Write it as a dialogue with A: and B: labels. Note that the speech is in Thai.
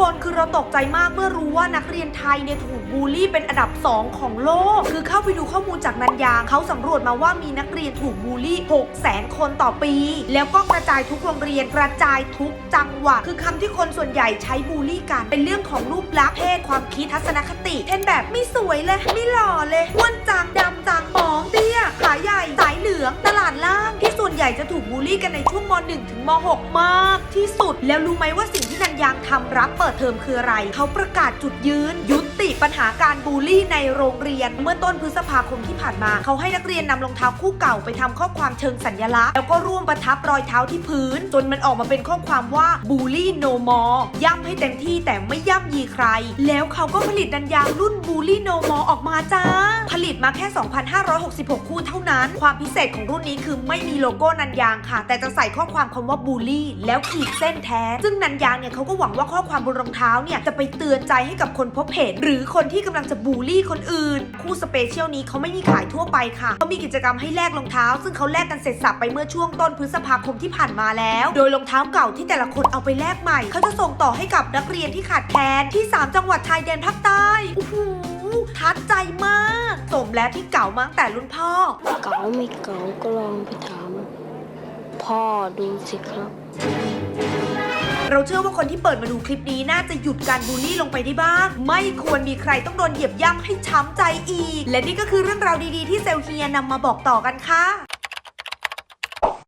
A: คนคือเราตกใจมากเมื่อรู้ว่านักเรียนไทยเนี่ยถูกบูลลี่เป็นอันดับ 2 ของโลก คือเข้าไปดูข้อมูลจากนันยางเขาสำรวจมาว่ามีนักเรียนถูกบูลลี่6แสนคนต่อปี แล้วก็กระจายทุกโรงเรียนกระจายทุกจังหวัดคือคำที่คนส่วนใหญ่ใช้บูลลี่กัน เป็นเรื่องของรูปลักษณ์เพศความคิดทัศนคติเช่นแบบไม่สวยเลยไม่หล่อเลยอ้วนจังดำจังผอมเตี้ยขาใหญ่สายเหลืองตลาดล่างที่ส่วนใหญ่จะถูกบูลลี่กันในช่วงม .1 ถึงม .6 มากที่สุด แล้วรู้ไหมว่าสิ่งที่นัน ยางทำรับเปิดเทอมคืออะไร เขาประกาศจุดยืน ยุติปัญหาการบูลลี่ในโรงเรียน เมื่อต้นพฤษภาคมที่ผ่านมา เขาให้นักเรียนนำรองเท้าคู่เก่าไปทำข้อความเชิงสัญลักษณ์ แล้วก็ร่วมประทับรอยเท้าที่พื้น จนมันออกมาเป็นข้อความว่าบูลลี่โนมอย่ำให้เต็มที่แต่ไม่ย่ำยีใคร แล้วเขาก็ผลิตนันยางรุ่นบูลลี่โนมอออกมาจ้า ผลิตมาแค่ 2,566 คู่เท่านั้น ความพิเศษของรุ่นนี้คือไม่มีโลโก้นันยางค่ะ แต่จะใส่ข้อความคำว่าบูลลี่ แล้วขีดเส้นแท้ ซึ่งนันยางเนี่ยเขาก็หวังว่าข้อความบนรองเท้าเนี่ยจะไปเตือนใจให้กับคนพบเห็นหรือคนที่กำลังจะบูลลี่คนอื่น คู่สเปเชียลนี้เขาไม่มีขายทั่วไปค่ะเขามีกิจกรรมให้แลกรองเท้า ซึ่งเขาแลกกันเสร็จสับไปเมื่อช่วงต้นพฤษภาคมที่ผ่านมาแล้ว โดยรองเท้าเก่าที่แต่ละคนเอาไปแลกใหม่เขาจะส่งต่อให้กับนักเรียนที่ขาดแคลนที่ 3 จังหวัดชายแดนภาคใต้โอ้โหทัดใจมาก แล้วที่เก่ามาตั้งแต่รุ่นพ่อ
B: เก๋าไม่เก๋าก็ลองไปถาม พ่อดูสิครับ
A: เราเชื่อว่าคนที่เปิดมาดูคลิปนี้น่าจะหยุดการบูลลี่ลงไปได้บ้าง ไม่ควรมีใครต้องโดนเหยียบย่ำให้ช้ำใจอีก และนี่ก็คือเรื่องราวดีๆที่เซลเฮียนำมาบอกต่อกันค่ะ